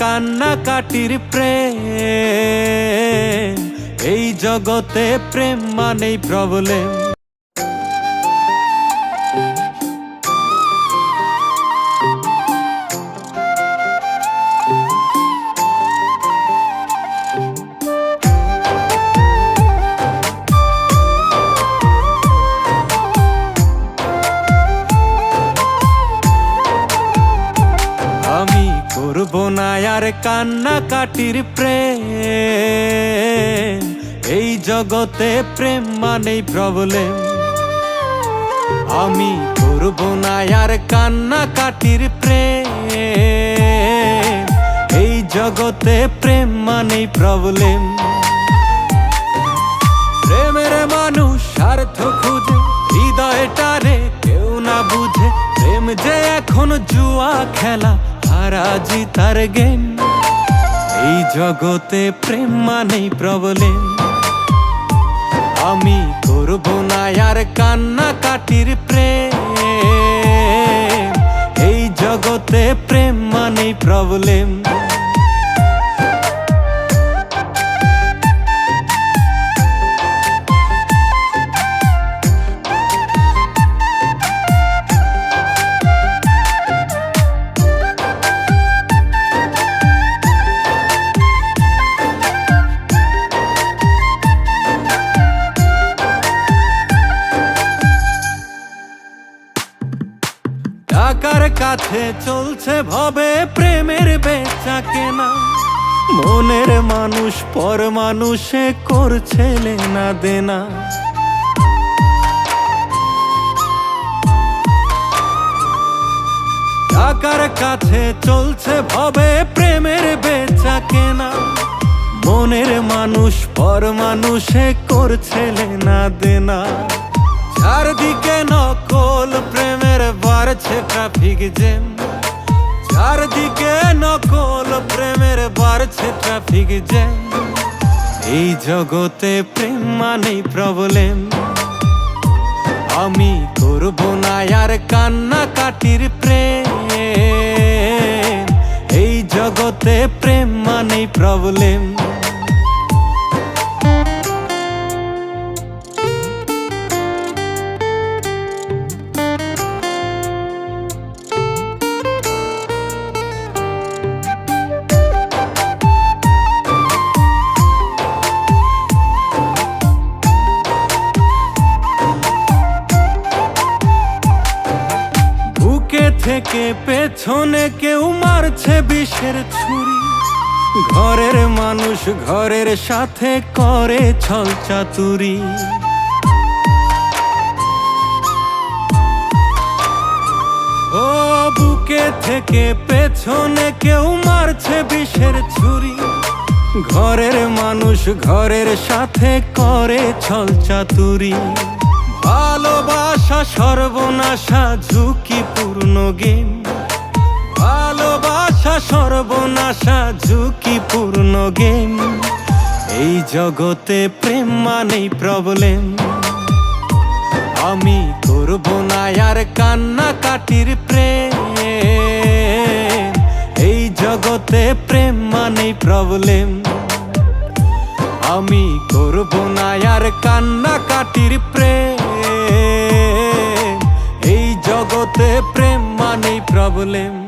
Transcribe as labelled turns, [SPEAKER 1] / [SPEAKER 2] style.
[SPEAKER 1] কান্না কাটির প্রেম। এই জগতে প্রেম মানেই প্রবলেম আর কান্না কাটির প্রেম। এই জগতে প্রেম মানেই প্রবলেম আমি করব না কান্না কাটির প্রেম। এই জগতে প্রেম মানেই প্রবলেম প্রেমের মানুষ স্বার্থ খুঁজে, হৃদয়টারে কেউ না বুঝে। প্রেম যে এখন জুয়া খেলা হারা জিতার গেম এই জগতে প্রেম মানেই প্রবলেম। আমি করব না আর কান্না কাটির প্রেম। এই জগতে প্রেম মানেই প্রবলেম। টাকার কাছে চলছে ভবে প্রেমের বেচা কেনা। মনের মানুষ পর মানুষে করছে লেনা দেনা। টাকার কাছে চলছে ভবে প্রেমের বেচা কেনা। মনের মানুষ পর মানুষে করছে লেনা দেনা। চারদিকে নকল বাড়ছে ট্রাফিক জ্যাম চারদিকে নকল, প্রেমের বাড়ছে ট্রাফিক জ্যাম এই জগতে প্রেম মানেই প্রবলেম আমি করব না আর কান্না কাটির প্রেম। এই জগতে প্রেম মানেই প্রবলেম থেকে পেছনে কেউ মারছে বিষের ছুরি। ঘরের মানুষ ঘরের সাথে করে ছল চাতুরি। ও বুকে থেকে পেছনে কেউ মারছে বিষের ছুরি। ঘরের মানুষ ঘরের সাথে করে ছল চাতুরি। ভালোবাসা, সর্বনাশা ঝুঁকিপূর্ণ গেম ভালোবাসা সর্বনাশা ঝুঁকিপূর্ণ গেম এই জগতে প্রেম মানেই প্রবলেম আমি করব না আর কান্না কাটির প্রেম। এই জগতে প্রেম মানেই প্রবলেম আমি করব না আর কান্না কাটির প্রেম। জগতে প্রেম মানেই প্রবলেম